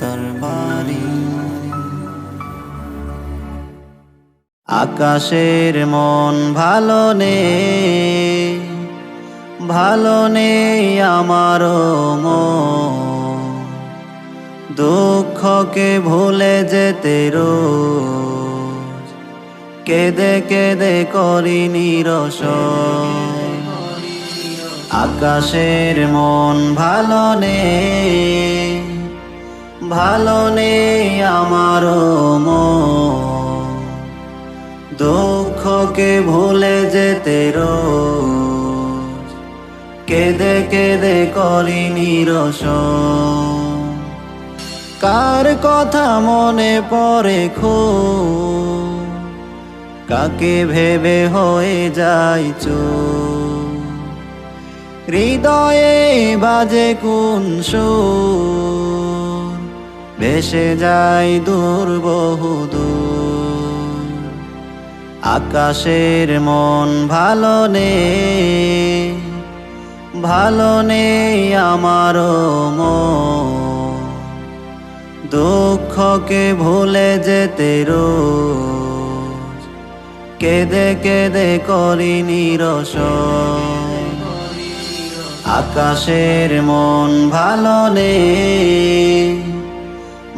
তার বাড়ি আকাশের মন ভালো নেই ভালো নেই আমারও মন। দুঃখকে ভুলে যেতে রোজ, কেঁদে কেঁদে করি নিরস আকাশের মন ভালো নেই ভালো নেই আমার দুঃখকে ভুলে যেতে রোজ। কেঁদে কেঁদে করি নিরস কার কথা মনে পড়ে খো কাকে ভেবে হয়ে যাই চোখ হৃদয়ে বাজে কোন সুর? ভেসে যাই দূর বহুদূর। আকাশের মন ভালো নেই ভালো নেই আমারও মন। দুঃখকে ভুলে যেতে রোজ, কেঁদে কেঁদে করি নিরস আকাশের মন ভালো নেই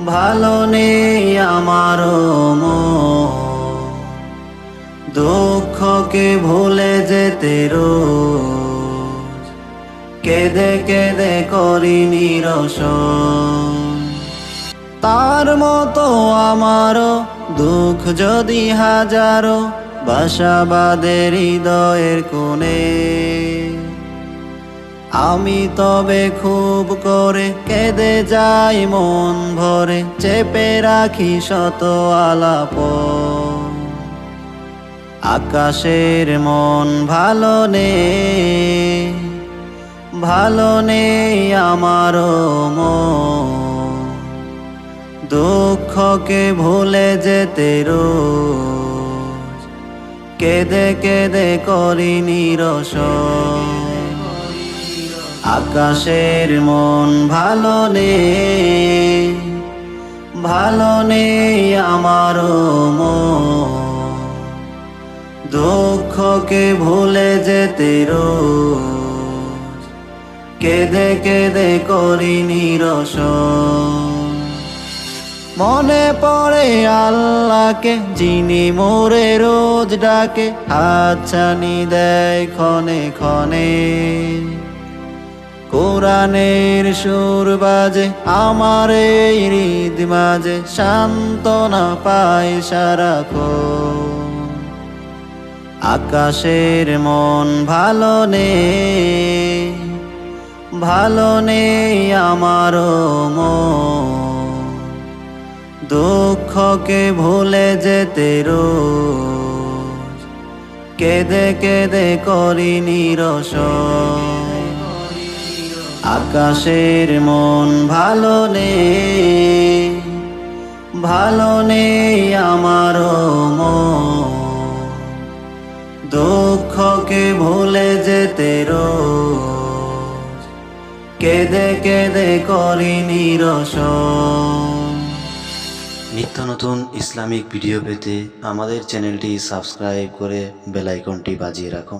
ভালো নেই আমারও মন। দুঃখকে ভুলে যেতে রোজ। কেঁদে কেঁদে করি নিরস তার মতো আমারও দুঃখ যদি হাজারো বাসাবাদের হৃদয়ের কোণে। আমি তবে খুব করে কেঁদে যাই মন ভরে, চেপে রাখি শত আলাপ আকাশের মন ভালো নেই ভালো নেই আমারও মন। দুঃখকে ভুলে যেতে রোজ, কেঁদে কেঁদে করি নিরস আকাশের মন ভালো নেই ভালো নেই আমারও মন। দুঃখকে ভুলে যেতে রোজ, কেঁদে কেঁদে করি নিরস মনে পড়ে আল্লাহকে, যিনি মোরে রোজ ডাকে, হাতছানি দেয় ক্ষণে ক্ষণে। কোরআনের সুর বাজে, আমার এই হৃদ মাঝে সান্ত্বনা পায় সারাক্ষণ। আকাশের মন ভালো নেই ভালো নেই আমারও মন। দুঃখকে ভুলে যেতে রোজ, কেঁদে কেঁদে করি নিরস আকাশের মন ভালো নেই ভালো নেই আমারও মন। দুঃখকে ভুলে যেতে রোজ, কেঁদে কেঁদে করি নিরস নিত্য নতুন ইসলামিক ভিডিও পেতে আমাদের চ্যানেলটি সাবস্ক্রাইব করে বেলাইকনটি বাজিয়ে রাখুন।